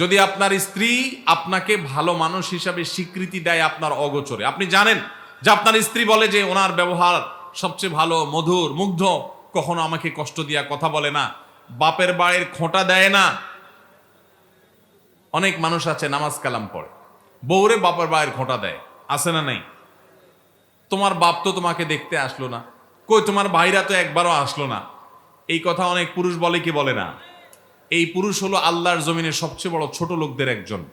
যদি আপনার স্ত্রী আপনাকে ভালো মানুষ হিসাবে স্বীকৃতি দেয় আপনার অগোচরে, আপনি জানেন যে আপনার স্ত্রী বলে যে ওনার ব্যবহার সবচেয়ে ভালো, মধুর, মুগ্ধ, কখনো আমাকে কষ্ট দিয়া কথা বলে না, বাপের বাড়ির খোঁটা দেয় না। অনেক মানুষ আছে নামাজ কালাম পড়ে, বউরে বাপের বাড়ির খোঁটা দেয়, আছে না নাই? তোমার বাপ তো তোমাকে দেখতে আসলো না, কই তোমার ভাইরা তো একবারও আসলো না। এই কথা অনেক পুরুষ বলে কি বলে না? এই পুরুষ হলো আল্লাহর জমিনের সবচেয়ে বড় ছোট লোকদের একজন।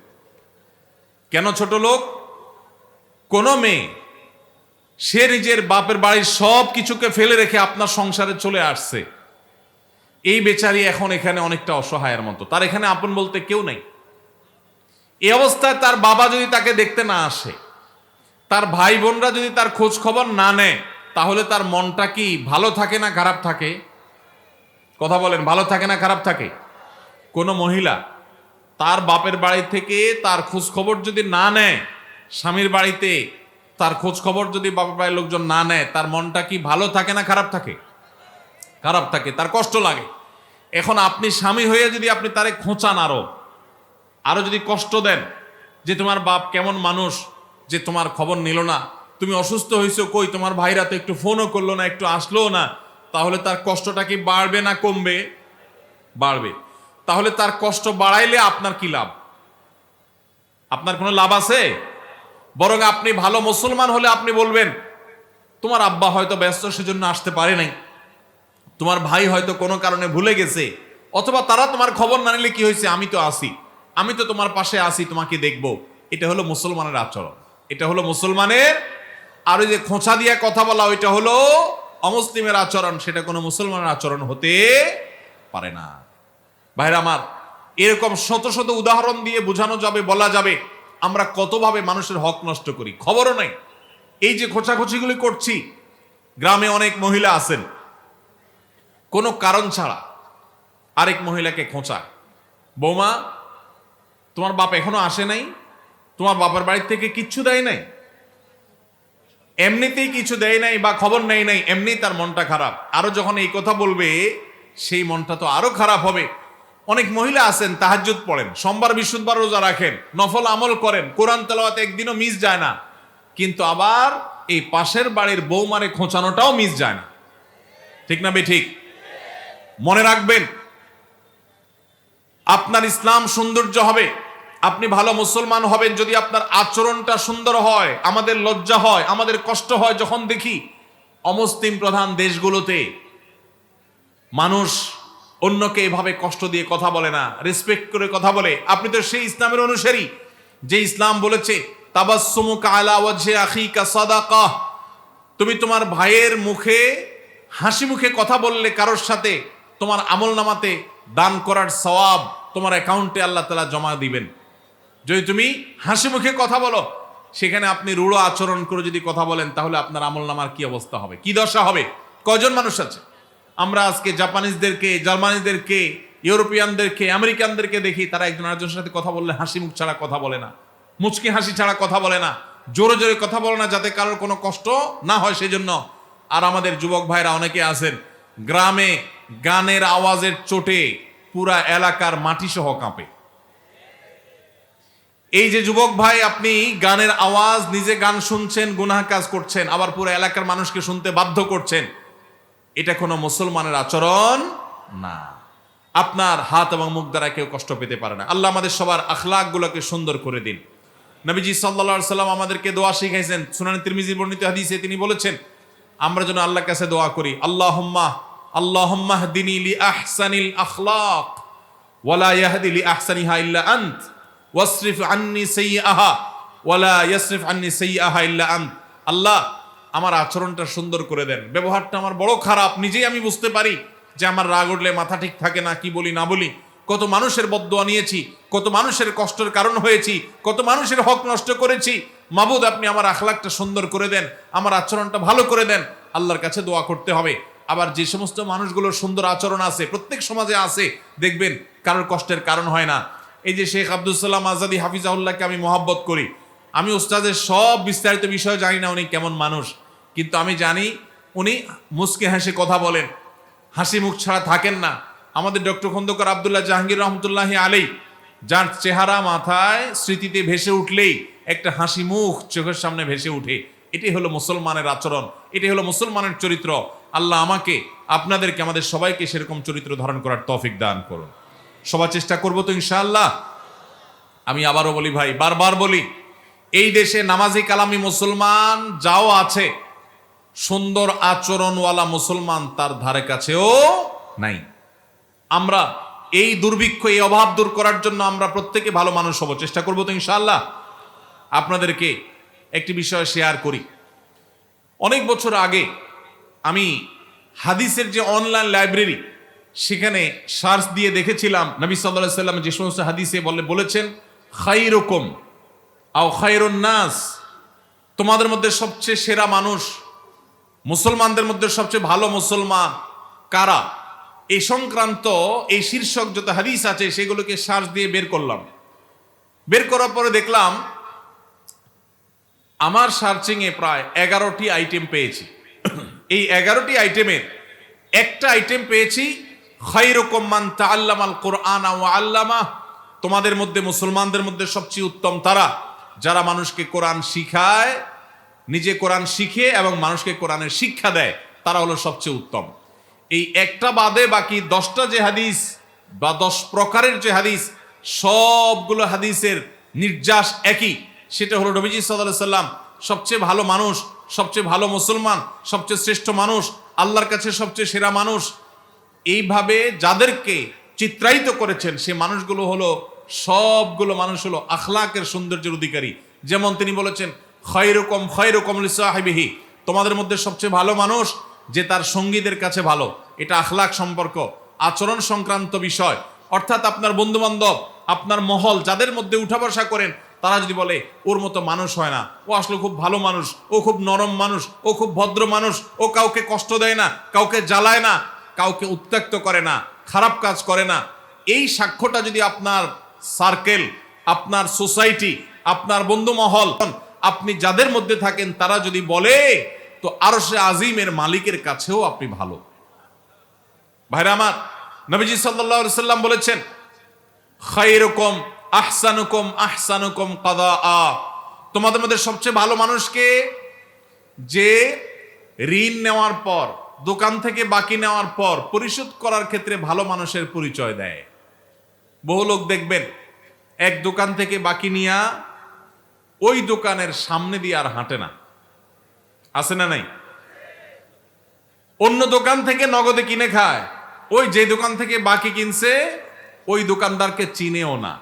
কেন ছোট লোক? কোন মেয়ে, সে নিজের বাপের বাড়ির সব কিছুকে ফেলে রেখে আপনার সংসারে চলে আসছে। এই বেচারি এখন এখানে অনেকটা অসহায়ের মতো। তার এখানে আপন বলতে কেউ নেই। এই অবস্থায় তার বাবা যদি তাকে দেখতে না আসে, তার ভাই বোনরা যদি তার খোঁজ খবর না নেয়, তাহলে তার মনটা কি ভালো থাকে না খারাপ থাকে? কথা বলেন, ভালো থাকে না খারাপ থাকে? কোনো মহিলা তার বাপের বাড়ি থেকে তার খোঁজ খবর যদি না নেয় স্বামীর বাড়িতে, তার খোঁজ খবর যদি বাপের বাড়ির লোকজন না নেয়, তার মনটা কি ভালো থাকে না খারাপ থাকে? খারাপ থাকে, তার কষ্ট লাগে। এখন আপনি স্বামী হয়ে যদি আপনি তারে খোঁচান আরও আরও যদি কষ্ট দেন যে তোমার বাপ কেমন মানুষ, যে তোমার খবর নিল না, তুমি অসুস্থ হয়েছো কই, তোমার ভাইরা তো একটু ফোনও করল না, একটু আসলো না, তাহলে তার কষ্টটা কি বাড়বে না কমবে? বাড়বে। তাহলে তার কষ্ট বাড়াইলে আপনার কি লাভ? আপনার কোনো লাভ আছে? বরং আপনি ভালো মুসলমান হলে আপনি বলবেন, তোমার আব্বা হয়তো ব্যস্ত, সেজন্য আসতে পারে নাই। তোমার ভাই হয়তো কোনো কারণে ভুলে গেছে। অথবা তারা তোমার খবর না নিলে কি হয়েছে? আমি তো আসি আমি তো তোমার পাশে আসি তোমাকে দেখব। এটা হলো মুসলমানের আচরণ। এটা হলো মুসলমানের, আর ওই যে খোঁচা দিয়ে কথা বলা, ওইটা হলো অমুসলিমের আচরণ। সেটা কোনো মুসলমানের আচরণ হতে পারে না। ভাইরা আমার, এরকম শত শত উদাহরণ দিয়ে বোঝানো যাবে, বলা যাবে, আমরা কতভাবে মানুষের হক নষ্ট করি। খবরও নাই। এই যে খোঁচাখুচিগুলি করছি, গ্রামে অনেক মহিলা আছেন। কোনো কারণ ছাড়া আরেক মহিলাকে খোঁচা বৌমা, তোমার বাপ এখনও আসে নাই? তোমার বাবার বাড়ির থেকে কিচ্ছু দেয় নাই? এমনিতেই কিছু দেয় নাই বা খবর নেয় নাই এমনি তার মনটা খারাপ। আরও যখন এই কথা বলবে, সেই মনটা তো আরও খারাপ হবে। অনেক মহিলা আছেন, তাহাজ্জুদ পড়েন, সোমবার, বৃহস্পতিবার রোজা রাখেন, নফল আমল করেন, কোরআন তেলাওয়াত একদিনও মিস যায় না। কিন্তু আবার এই পাশের বাড়ির বৌমারে খোঁচানোটাও মিস যায় না। ঠিক না বে ঠিক? মনে রাখবেন, আপনার ইসলাম সৌন্দর্য হবে, আপনি ভালো মুসলমান হবেন যদি আপনার আচরণটা সুন্দর হয়, আমাদের লজ্জা হয়, আমাদের কষ্ট হয় যখন দেখি অমুসলিম প্রধান দেশগুলোতে মানুষ অন্যকে এভাবে কষ্ট দিয়ে কথা বলে না রেসপেক্ট করে কথা বলে। আপনি তো সেই ইসলামের অনুসারী। যে ইসলাম বলেছে, তাবাসসুমুকা আলা ওয়াজহি আখিকা সাদাকাহ তুমি তোমার ভাইয়ের মুখে, হাসি মুখে কথা বললে কারোর সাথে, তোমার আমল নামাতে দান করার সওয়াব তোমার অ্যাকাউন্টে আল্লাহ তালা জমা দিবেন। যদি তুমি হাসি মুখে কথা বলো, সেখানে আপনি রূঢ় আচরণ করে যদি কথা বলেন, তাহলে আপনার আমল নামার কি অবস্থা হবে? কি দশা হবে? কজন মানুষ আছে? আমরা আজকে জাপানিজদেরকে জার্মানিদেরকে ইউরোপিয়ানদেরকে, আমেরিকানদেরকে দেখি, তারা একজন আরেকজনের সাথে কথা বললে হাসি মুখ ছাড়া কথা বলে না। মুচকি হাসি ছাড়া কথা বলে না। জোরে জোরে কথা বলে না যাতে কারোর কোনো কষ্ট না হয় সেজন্য। আর আমাদের যুবক ভাইরা অনেকে আছেন, গ্রামে গানের আওয়াজের চোটে পুরা এলাকার মাটি সহ কাঁপে। এই যে যুবক ভাই, আপনি গানের আওয়াজ, নিজে গান শুনছেন, গুনাহ কাজ করছেন, আবার পুরো এলাকার মানুষকে শুনতে বাধ্য করছেন। এটা কোনো মুসলমানের আচরণ না। আপনার হাত এবং মুখ দ্বারা কেউ কষ্ট পেতে পারে না। আল্লাহ আমাদের সবার আখলাক গুলোকে সুন্দর করে দিন। নবীজি সাল্লা সাল্লাম আমাদেরকে দোয়া শিখাইছেন। সুনানি তিরমিজি বর্ণিত হাদিসে তিনি বলেছেন, আমরা যেন আল্লাহর কাছে দোয়া করি আল্লাহ আল্লাহ দিনী আহসানিল আখলাক ওয়ালা ইয়াহদি লি আহসানিহা ইল্লা আন্ত, ওয়াসরিফ আন্নি সাইয়্যাহা ওয়ালা ইয়াসরিফ আন্নি সাইয়্যাহা ইল্লা আন্ত। আল্লাহ আমার আচরণটা সুন্দর করে দেন। ব্যবহারটা আমার বড় খারাপ, নিজেই আমি বুঝতে পারি যে আমার রাগ উঠলে মাথা ঠিক থাকে না, কি বলি, না বলি। কত মানুষের বদদোয়া নিয়েছি, কত মানুষের কষ্টের কারণ হয়েছি, কত মানুষের হক নষ্ট করেছি। মাবুদ, আপনি আমার আখলাকটা সুন্দর করে দেন, আমার আচরণটা ভালো করে দেন, আল্লাহর কাছে দোয়া করতে হবে। আবার যে সমস্ত মানুষগুলোর সুন্দর আচরণ আছে, প্রত্যেক সমাজে আছে, দেখবেন, কারোর কষ্টের কারণ হয় না। এই যে শেখ আব্দুল সালাম আজাদি হাফিজাউল্লাহকে আমি মহাব্বত করি। আমি উস্তাদের সব বিস্তারিত বিষয় জানি না উনি কেমন মানুষ। কিন্তু আমি জানি উনি মুসকে হাসি কথা বলেন। হাসি মুখ ছাড়া থাকেন না। আমাদের ডক্টর খন্দকার আবদুল্লাহ জাহাঙ্গীর রহমতুল্লাহ আলী যার চেহারা মাথায় স্মৃতিতে ভেসে উঠলেই একটা হাসি মুখ চোখের সামনে ভেসে উঠে এটাই হলো মুসলমানের আচরণ এটাই হলো মুসলমানের চরিত্র। আল্লাহ আমাকে, আপনাদেরকে, আমাদের সবাইকে সেরকম চরিত্র ধারণ করার তৌফিক দান করুন। সবার চেষ্টা করব তো ইনশাআল্লাহ। আমি আবারও বলি ভাই, বারবার বলি, এই দেশে নামাজি কালামি মুসলমান যাও আছে সুন্দর আচরণওয়ালা মুসলমান তার ধারে কাছেও নাই। আমরা এই দুর্ভিক্ষ, এই অভাব দূর করার জন্য আমরা প্রত্যেকে ভালো মানুষ হব। চেষ্টা করব তো ইনশাআল্লাহ। আপনাদেরকে একটি বিষয় শেয়ার করি। অনেক বছর আগে আমি হাদিসের যে অনলাইন লাইব্রেরি সেখানে সার্চ দিয়ে দেখেছিলাম, নবী সাল্লাহ সাল্লাম যে সমস্ত হাদিসে বলে বলেছেন খাইরকম আও খাইরুন নাস। তোমাদের মধ্যে সবচেয়ে সেরা মানুষ মুসলমানদের মধ্যে সবচেয়ে ভালো মুসলমান কারা? এই সংক্রান্ত এই শীর্ষক যত হাদিস আছে, সেগুলোকে শ্বাস দিয়ে বের করলাম। বের করার পরে দেখলাম, আমার সার্চিংয়ে প্রায় এগারোটি আইটেম পেয়েছি। এই এগারোটি আইটেমের একটা আইটেম পেয়েছি খৈরকম্মান তাল্লামাল কোরআন ও আল্লামা। তোমাদের মধ্যে, মুসলমানদের মধ্যে সবচেয়ে উত্তম তারা? যারা মানুষকে কোরআন শিখায় নিজে কোরআন শিখে এবং মানুষকে কোরআনের শিক্ষা দেয়, তারা হলো সবচেয়ে উত্তম। এই একটা বাদে বাকি দশটা যে হাদিস বা দশ প্রকারের যে হাদিস, সবগুলো হাদিসের নির্যাস একই। সেটা হলো নবীজি সাল্লাহ সাল্লাম সবচেয়ে ভালো মানুষ, সবচেয়ে ভালো মুসলমান, সবচেয়ে শ্রেষ্ঠ মানুষ, আল্লাহর কাছে সবচেয়ে সেরা মানুষ। এইভাবে যাদেরকে চিত্রায়িত করেছেন, সে মানুষগুলো হলো, সবগুলো মানুষ হলো আখলাকের সৌন্দর্যের অধিকারী। যেমন তিনি বলেছেন খয়রকম খয়রকম সাহেবিহি তোমাদের মধ্যে সবচেয়ে ভালো মানুষ যে তার সঙ্গীদের কাছে ভালো। এটা আখলাক সম্পর্ক, আচরণ সংক্রান্ত বিষয়। অর্থাৎ আপনার বন্ধু বান্ধব আপনার মহল, যাদের মধ্যে উঠা বসা করেন, তারা যদি বলে, ওর মতো মানুষ হয় না। ও আসলে খুব ভালো মানুষ। ও খুব নরম মানুষ। ও খুব ভদ্র মানুষ। ও কাউকে কষ্ট দেয় না, কাউকে জ্বালায় না, কাউকে উত্ত্যক্ত করে না, খারাপ কাজ করে না। এই সাক্ষ্যটা যদি আপনার সার্কেল আপনার সোসাইটি আপনার বন্ধু মহল আপনি যাদের মধ্যে থাকেন, তারা যদি বলে, তো আরও সে আজিমের মালিকের কাছেও আপনি ভালো। ভাইরা আমার, নবীজি সাল্লাল্লাহু সাল্লাম বলেছেন খাইরকম আহসানুকম আহসানুকম কাদা আ তোমাদের মধ্যে সবচেয়ে ভালো মানুষকে যে ঋণ নেওয়ার পর, দোকান থেকে বাকি নেওয়ার পর, পরিশোধ করার ক্ষেত্রে ভালো মানুষের পরিচয় দেয়। বহু লোক দেখবেন, এক দোকান থেকে বাকি নিয়া ওই দোকানের সামনে দিয়ে আর হাঁটে না। আছে না নাই? অন্য দোকান থেকে নগদে কিনে খায়। ওই যে দোকান থেকে বাকি কিনছে, ওই দোকানদারকে চিনেও না।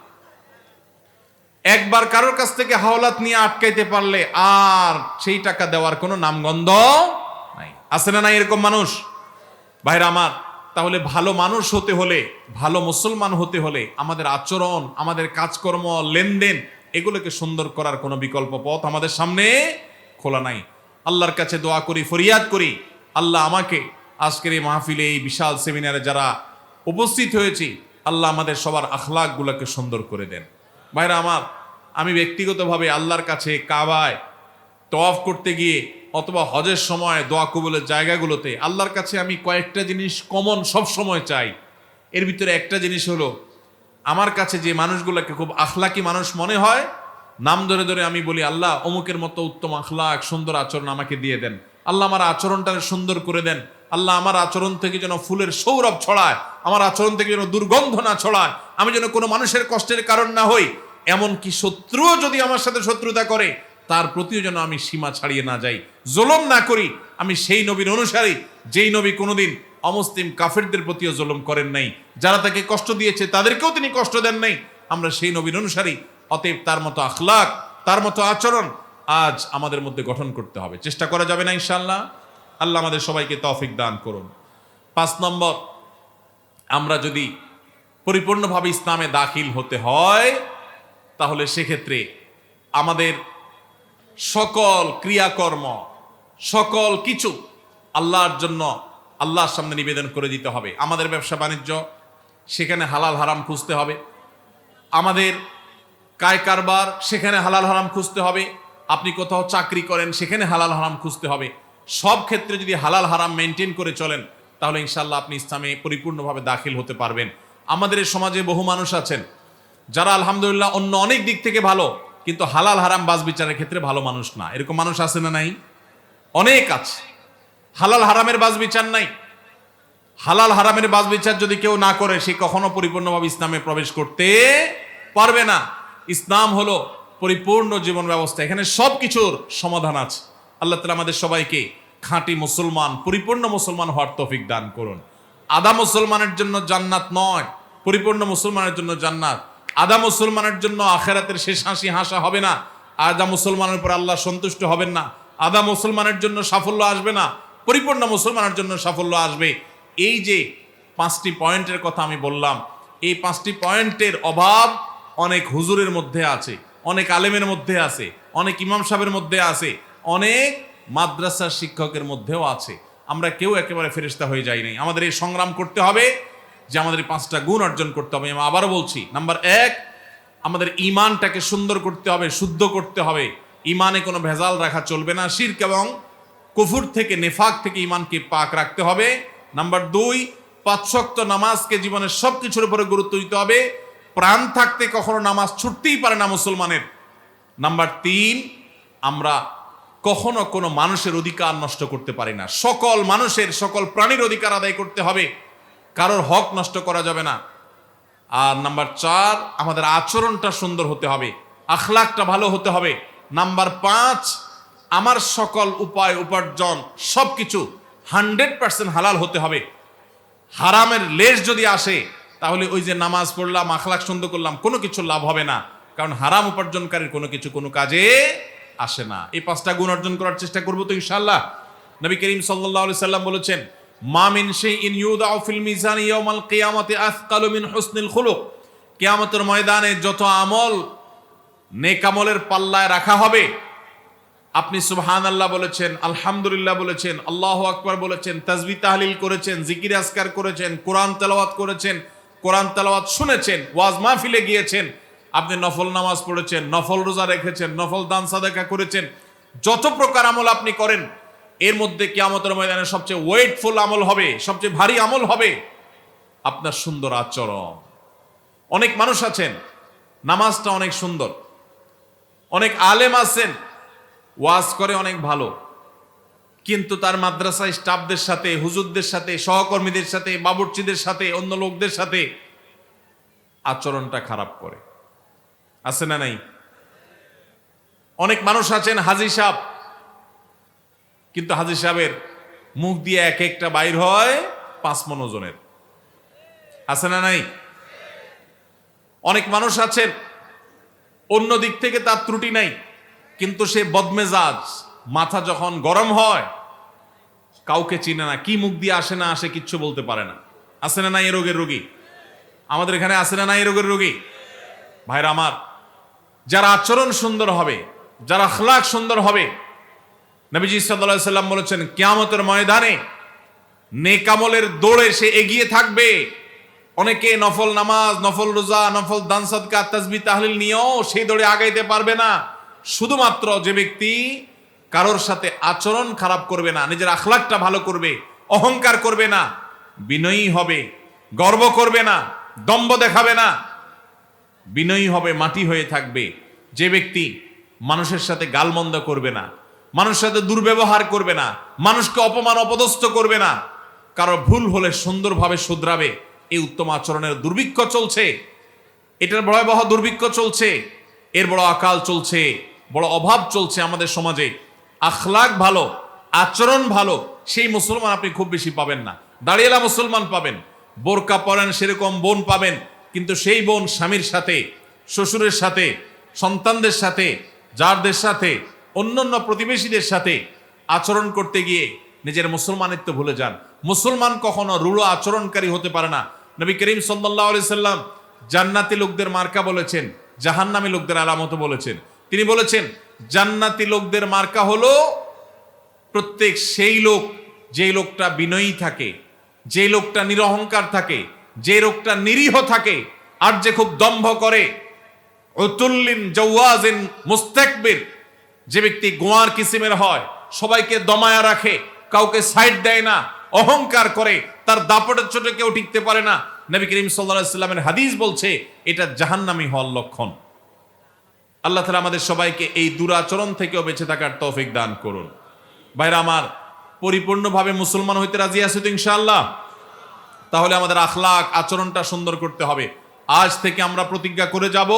একবার কারোর কাছ থেকে হাওলাত নিয়ে আটকাইতে পারলে আর সেই টাকা দেওয়ার কোনো নামগন্ধ নাই। আছে না নাই এরকম মানুষ? ভাইরা আমার, তাহলে ভালো মানুষ হতে হলে, ভালো মুসলমান হতে হলে আমাদের আচরণ, আমাদের কাজকর্ম, লেনদেন এগুলোকে সুন্দর করার কোনো বিকল্প পথ আমাদের সামনে খোলা নাই। আল্লাহর কাছে দোয়া করি, ফরিয়াদ করি, আল্লাহ আমাকে আজকের এই মাহফিলে এই বিশাল সেমিনারে যারা উপস্থিত হয়েছি, আল্লাহ আমাদের সবার আখলাকগুলোকে সুন্দর করে দেন। ভাইরা আমার, আমি ব্যক্তিগতভাবে আল্লাহর কাছে কাবায় তওয়াফ করতে গিয়ে অথবা হজের সময় দোয়া কবুলের জায়গাগুলোতে আল্লাহর কাছে আমি কয়েকটা জিনিস কমন সব সময় চাই। এর ভিতরে একটা জিনিস হলো আমার কাছে যে মানুষগুলোকে খুব আখলাকি মানুষ মনে হয়, নাম ধরে ধরে আমি বলি, আল্লাহ, অমুকের মতো উত্তম আখলাক, সুন্দর আচরণ আমাকে দিয়ে দেন। আল্লাহ আমার আচরণটা সুন্দর করে দেন। আল্লাহ আমার আচরণ থেকে যেন ফুলের সৌরভ ছড়ায়, আমার আচরণ থেকে যেন দুর্গন্ধ না ছড়ায়, আমি যেন কোনো মানুষের কষ্টের কারণ না হই। এমনকি শত্রুও যদি আমার সাথে শত্রুতা করে, তার প্রতিও যেন আমি সীমা ছাড়িয়ে না যাই। জোলম না করি, আমি সেই নবীর অনুসারী, যেই নবী কোনোদিন অমুসলিম কাফেরদের প্রতিও জুলুম করেন নাই। যারা তাকে কষ্ট দিয়েছে, তাদেরকেও তিনি কষ্ট দেন নাই। আমরা সেই নবীর অনুসারী, অতএব তার মতো আখলাক, তার মতো আচরণ আজ আমাদের মধ্যে গঠন করতে হবে। চেষ্টা করা যাবে না ইনশাল্লাহ আল্লাহ আমাদের সবাইকে তফিক দান করুন। পাঁচ নম্বর, আমরা যদি পরিপূর্ণভাবে ইসলামে দাখিল হতে হয়, তাহলে সেক্ষেত্রে আমাদের সকল ক্রিয়াকর্ম, সকল কিছু আল্লাহর জন্য আল্লাহর সামনে নিবেদন করে দিতে হবে। আমাদের ব্যবসা বাণিজ্য, সেখানে হালাল হারাম খুঁজতে হবে। আমাদের কায় কারবার, সেখানে হালাল হারাম খুঁজতে হবে। আপনি কোথাও চাকরি করেন, সেখানে হালাল হারাম খুঁজতে হবে। সব ক্ষেত্রে যদি হালাল হারাম মেনটেন করে চলেন, তাহলে ইনশাল্লাহ আপনি ইসলামে পরিপূর্ণভাবে দাখিল হতে পারবেন। আমাদের সমাজে বহু মানুষ আছেন, যারা আলহামদুলিল্লাহ অন্য অনেক দিক থেকে ভালো, কিন্তু হালাল হারাম বাজ বিচারের ক্ষেত্রে ভালো মানুষ না। এরকম মানুষ আছে না নাই? অনেক আছে। হালাল হারামের বাজ বিচার নাই। হালাল হারামের বাজ বিচার যদি কেউ না করে, সে কখনো পরিপূর্ণভাবে ইসলামে প্রবেশ করতে পারবে না। ইসলাম হলো পরিপূর্ণ জীবন ব্যবস্থা। এখানে সব কিছুর সমাধান আছে। আল্লাহ তালা আমাদের সবাইকে খাঁটি মুসলমান, পরিপূর্ণ মুসলমান হওয়ার তৌফিক দান করুন। আদা মুসলমানের জন্য জান্নাত নয়, পরিপূর্ণ মুসলমানের জন্য জান্নাত। আদা মুসলমানের জন্য আখেরাতের শেষ হাসি হাসা হবে না। আদা মুসলমানের উপর আল্লাহ সন্তুষ্ট হবেন না। আদা মুসলমানের জন্য সাফল্য আসবে না। পরিপূর্ণ মুসলমানের জন্য সাফল্য আসবে। এই যে পাঁচটি পয়েন্টের কথা আমি বললাম, এই পাঁচটি পয়েন্টের অভাব অনেক হুজুরের মধ্যে আছে, অনেক আলেমের মধ্যে আছে, অনেক ইমাম সাহেবের মধ্যে আছে, অনেক মাদ্রাসার শিক্ষকের মধ্যেও আছে। আমরা কেউ একেবারে ফেরিস্তা হয়ে যাই নাই। আমাদের এই সংগ্রাম করতে হবে যে আমাদের পাঁচটা গুণ অর্জন করতে হবে। আমি আবারও বলছি, নাম্বার এক, আমাদের ইমানটাকে সুন্দর করতে হবে, শুদ্ধ করতে হবে। ইমানে কোনো ভেজাল রাখা চলবে না, শির্ক এবং কুফুর থেকে, নেফাক থেকে ইমানকে পাক রাখতে হবে। নাম্বার দুই পাঁচশক্ত নামাজকে জীবনের সব কিছুর উপরে গুরুত্ব দিতে হবে। প্রাণ থাকতে কখনো নামাজ ছুটতেই পারে না মুসলমানের। নাম্বার তিন, আমরা কখনো কোনো মানুষের অধিকার নষ্ট করতে পারি না। সকল মানুষের, সকল প্রাণীর অধিকার আদায় করতে হবে। কারোর হক নষ্ট করা যাবে না। আর নাম্বার চার, আমাদের আচরণটা সুন্দর হতে হবে। আখলাকটা ভালো হতে হবে। নাম্বার পাঁচ আমার সকল উপায়, উপার্জন সব কিছু হান্ড্রেড পার্সেন্ট হালাল হতে হবে। হারামের লেশ যদি আসে, তাহলে ওই যে নামাজ পড়লাম আখলাক সুন্দর করলাম, কোনো কিছু লাভ হবে না। কারণ হারাম উপার্জনকারীর কোনো কিছু কোনো কাজে আসে না। এই পাঁচটা গুণ অর্জন করার চেষ্টা করব তো ইনশাল্লাহ নবী করিম আলাইহি সাল্লাম বলেছেন, মা মিন শাইইন ইউদাউ ফিল মিজানি ইয়াউমাল কিয়ামাতি আথকালু মিন হুসনিল খুলুক। কিয়ামতের ময়দানে যত আমল নেকামলের পাল্লায় রাখা হবে আপনি সুবহান আল্লাহ বলেছেন, আলহামদুলিল্লাহ বলেছেন, আল্লাহ আকবর বলেছেন, তাজবি তাহলিল করেছেন, জিকির আসকার করেছেন, কোরআন তেলাওয়াত করেছেন, কোরআন তেলাওয়াত শুনেছেন, ওয়াজ মাহফিলে গিয়েছেন, আপনি নফল নামাজ পড়েছেন, নফল রোজা রেখেছেন, নফল দান সাদাকা করেছেন, যত প্রকার আমল আপনি করেন, এর মধ্যে কিয়ামতের ময়দানে সবচেয়ে ওয়েটফুল আমল হবে, সবচেয়ে ভারী আমল হবে আপনার সুন্দর আচরণ। অনেক মানুষ আছেন, নামাজটা অনেক সুন্দর, অনেক আলেম আছেন ওয়াজ করে অনেক ভালো। কিন্তু তার মাদ্রাসায় স্টাফদের সাথে, হুজুরদের সাথে, সহকর্মীদের সাথে, বাবুর্চিদের সাথে, অন্য লোকদের সাথে আচরণটা খারাপ করে। আছে না নাই? অনেক মানুষ আছেন হাজি সাহেব। কিন্তু হাজি সাহেবের মুখ দিয়ে এক একটা বাইর হয় পাঁচ মন ওজনের আছে না নাই? অনেক মানুষ আছেন, অন্য দিক থেকে তার ত্রুটি নাই। কিন্তু সে বদমেজাজ, মাথা যখন গরম হয়, কাউকে চিনে না, কি মুখ দিয়ে আসে না আসে কিচ্ছু বলতে পারে না। আসে না নাই এ রোগের রোগী? আমাদের এখানে আসে না নাই এ রোগের রোগী? ভাইরা আমার, যারা আচরণ সুন্দর হবে, যারা আখলাক সুন্দর হবে, নবীজি সাল্লাহ সাল্লাম বলেছেন, কিয়ামতের ময়দানে নেকামলের দৌড়ে সে এগিয়ে থাকবে। অনেকে নফল নামাজ, নফল রোজা, নফল দান সদকা তাজবি তাহলিল নিয়েও সেই দৌড়ে আগাইতে পারবে না। শুধুমাত্র যে ব্যক্তি কারোর সাথে আচরণ খারাপ করবে না, নিজের আখলাকটা ভালো করবে, অহংকার করবে না, বিনয়ী হবে, গর্ব করবে না দম্ব দেখাবে না, বিনয়ী হবে, মাটি হয়ে থাকবে। যে ব্যক্তি মানুষের সাথে গালমন্দ করবে না, মানুষের সাথে দুর্ব্যবহার করবে না, মানুষকে অপমান, অপদস্থ করবে না, কারও ভুল হলে সুন্দরভাবে শুধরাবে, এই উত্তম আচরণের দুর্ভিক্ষ চলছে। এটার ভয়াবহ দুর্ভিক্ষ চলছে, এর বড় আকাল চলছে। বড় অভাব চলছে আমাদের সমাজে। আখলাক ভালো, আচরণ ভালো, সেই মুসলমান আপনি খুব বেশি পাবেন না। দাঁড়িয়েলা মুসলমান পাবেন, বোরকা পরেন সেরকম বোন পাবেন, কিন্তু সেই বোন স্বামীর সাথে, শ্বশুরের সাথে, সন্তানদের সাথে, যারদের সাথে, অন্যান্য প্রতিবেশীদের সাথে আচরণ করতে গিয়ে নিজের মুসলমানিত্ব ভুলে যান। মুসলমান কখনো রূঢ় আচরণকারী হতে পারে না। নবী করিম সাল্লাহ আলি সাল্লাম জান্নাতি লোকদের মার্কা বলেছেন, জাহান্নামী লোকদের আলামত বলেছেন। তিনি বলেছেন, জান্নাতি লোকদের মার্কা হলো প্রত্যেক সেই লোক যে লোকটা বিনয়ী থাকে যে লোকটা নিরহংকার থাকে যে লোকটা নিরীহ থাকে, আর যে খুব দম্ভ করে। অতুল্লিন জওয়াজিন মুস্তাকবির, যে ব্যক্তি গোয়ার কিসিমের হয়, সবাইকে দমায়া রাখে, কাউকে সাইড দেয় না, অহংকার করে, তার দাপটের চোটে কেউ টিকতে পারে না। নবী করিম সাল্লাহ সাল্লামের হাদিস বলছে, এটা জাহান্নামি হওয়ার লক্ষণ। আল্লাহ তালা আমাদের সবাইকে এই দুরাচরণ থেকেও বেঁচে থাকার তৌফিক দান করুন। ভাইরা আমার, পরিপূর্ণভাবে মুসলমান হইতে রাজি আছে তো ইনশাআল্লাহ? তাহলে আমাদের আখলাক আচরণটা সুন্দর করতে হবে। আজ থেকে আমরা প্রতিজ্ঞা করে যাব,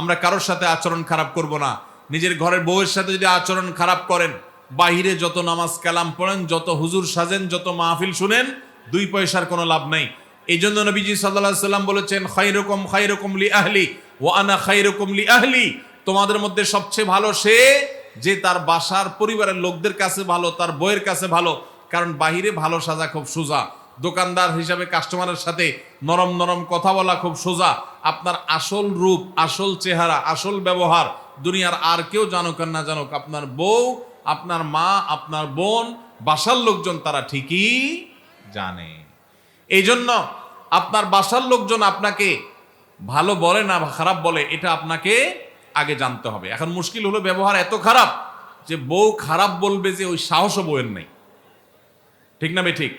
আমরা কারোর সাথে আচরণ খারাপ করব না। নিজের ঘরের বউয়ের সাথে যদি আচরণ খারাপ করেন, বাহিরে যত নামাজ কালাম পড়েন, যত হুজুর সাজেন, যত মাহফিল শুনেন, দুই পয়সার কোনো লাভ নাই। এই জন্য নবীজি সাল্লাহ সাল্লাম বলেছেন খাইরকম খাইরকম লি আহলি। ও আনা খাইরকম লি আহলি, তোমাদের মধ্যে সবচেয়ে ভালো সে যে তার বাসার পরিবারের লোকদের কাছে ভালো, তার বইয়ের কাছে ভালো। কারণ বাহিরে ভালো সাজা খুব সোজা। দোকানদার হিসাবে কাস্টমারের সাথে নরম নরম কথা বলা খুব সোজা। আপনার আসল রূপ, আসল চেহারা, আসল ব্যবহার দুনিয়ার আর কেউ জানুক আর না জানুক, আপনার বউ, আপনার মা, আপনার বোন, বাসার লোকজন তারা ঠিকই জানে। এই জন্য আপনার বাসার লোকজন আপনাকে ভালো বলে না খারাপ বলে, এটা আপনাকে আগে জানতে হবে। এখন মুশকিল হলো ব্যবহার এত খারাপ যে বউ খারাপ বলবে যে ওই সাহসও বউয়ের নেই। ঠিক না বে ঠিক?